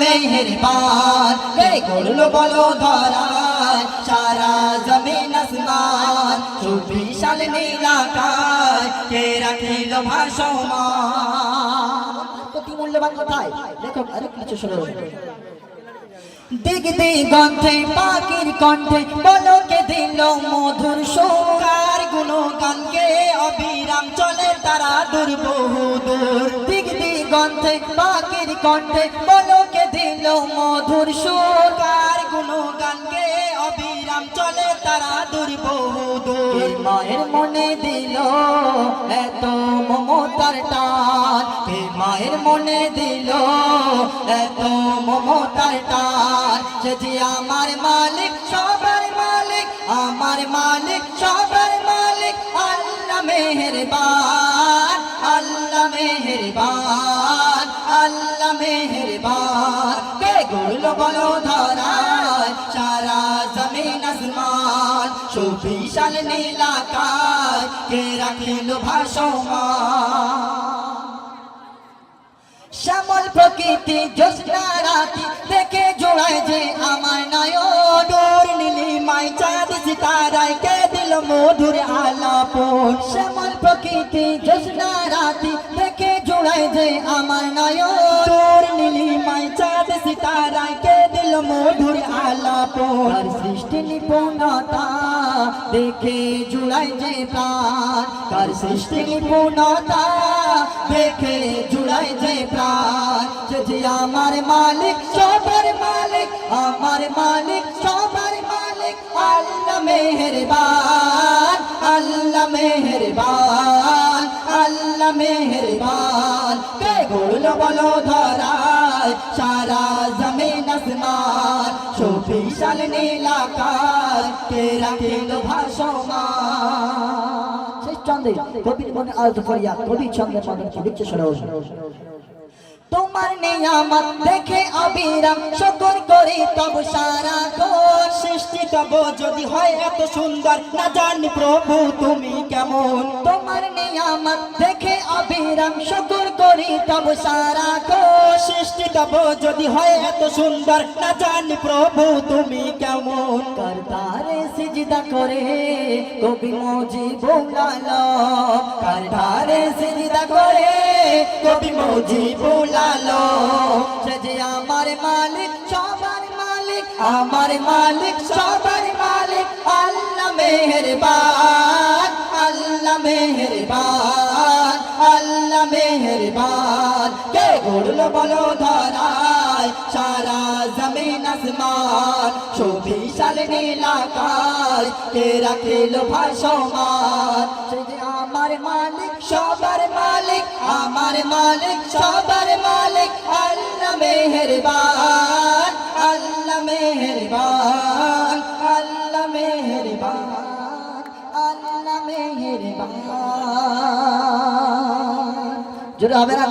মেহেরবান কে করল বলো ধরায় সারা জমিন আসমান, সুবিশাল নীলাকায় কে রাখিল মূল্যবান কিছু পাখির কণ্ঠে, বলকে দিল মধুর সৌকার গুণগানকে অবিরাম চলে তারা দূর বহু দূর দিগ দিগন্তে পাখির কণ্ঠে, বলকে দিল মধুর সৌকার গুণগানকে অবিরাম চলে তারা দূর বহু দূর। মায়ের মনে দিল এত মমতার টান। কে মায়ের মনে দিল এত মমতার টান। সে যে আমার মালিক, সবার মালিক, আমার মালিক, সবার মালিক, আল্লাহ মেহেরবান আল্লাহ মেহেরবান, আল্লাহগুলো বলো ধরায় সারা জমিন আসমান, সুবিশাল নীলাকায় কে রাখিল ভাসমান। শ্যামল প্রকৃতি জ্যোৎস্না রাতি দেখে জোড়ায় যে আমার নয়ন নীলিমাই চাঁদ সিতারায় কে দিল মধুর আলাপন। শ্যামল প্রকৃতি জ্যোৎস্না রাতি দেখে জোড়ায় যে আমার নয়ন। নীলিমাই চাঁদ সিতারায় কে দিল মধুর আলাপন? সৃষ্টি নিপুণতা দেখে জুড়ায় যে প্রাণ। কার সৃষ্টি নিপুণতা দেখে জুড়ায় যে প্রাণ। সে যে আমার মালিক, সবার মালিক, আমার মালিক, সবার মালিক, আল্লাহ মেহেরবান আল্লাহ মেহেরবান। আল্লাহ মেহেরবান। কে বলো ধরায় সারা জমিন আসমান। সুবিশাল নীলাকার কে রাখিল ভাসমান। কবির মনে আজ ফরিয়াদ কবি চন্দ্রের মদন তোমার নিয়ামত দেখে অবিরাম শকর করি তব সারা তব যদি হয় এত সুন্দর না জানি প্রভু তুমি কেমন। তোমার নিয়ামত দেখে অবিরাম শকর করি তব সারা তোর সৃষ্টি তব যদি হয় এত সুন্দর না জানি প্রভু তুমি কেমন। করতারে সিজদা করে কবি মজি বোলালো করতারে সিজদা করে কবি মজি বোলালো সে যে আমার মালিক আমার মালিক, সবার মালিক, আল্লাহ মেহেরবান আল্লাহ মেহেরবান আল্লাহ মেহেরবান। কে গড়লো বলো ধরায়, সারা জমিন আসমান, সুবিশাল নীলাকাশ কে রাখিল ভাসমান আমার মালিক, সবার মালিক, আমার মালিক, সবার মালিক, আল্লাহ মেহেরবান। মেহেরবান জোরে হবে না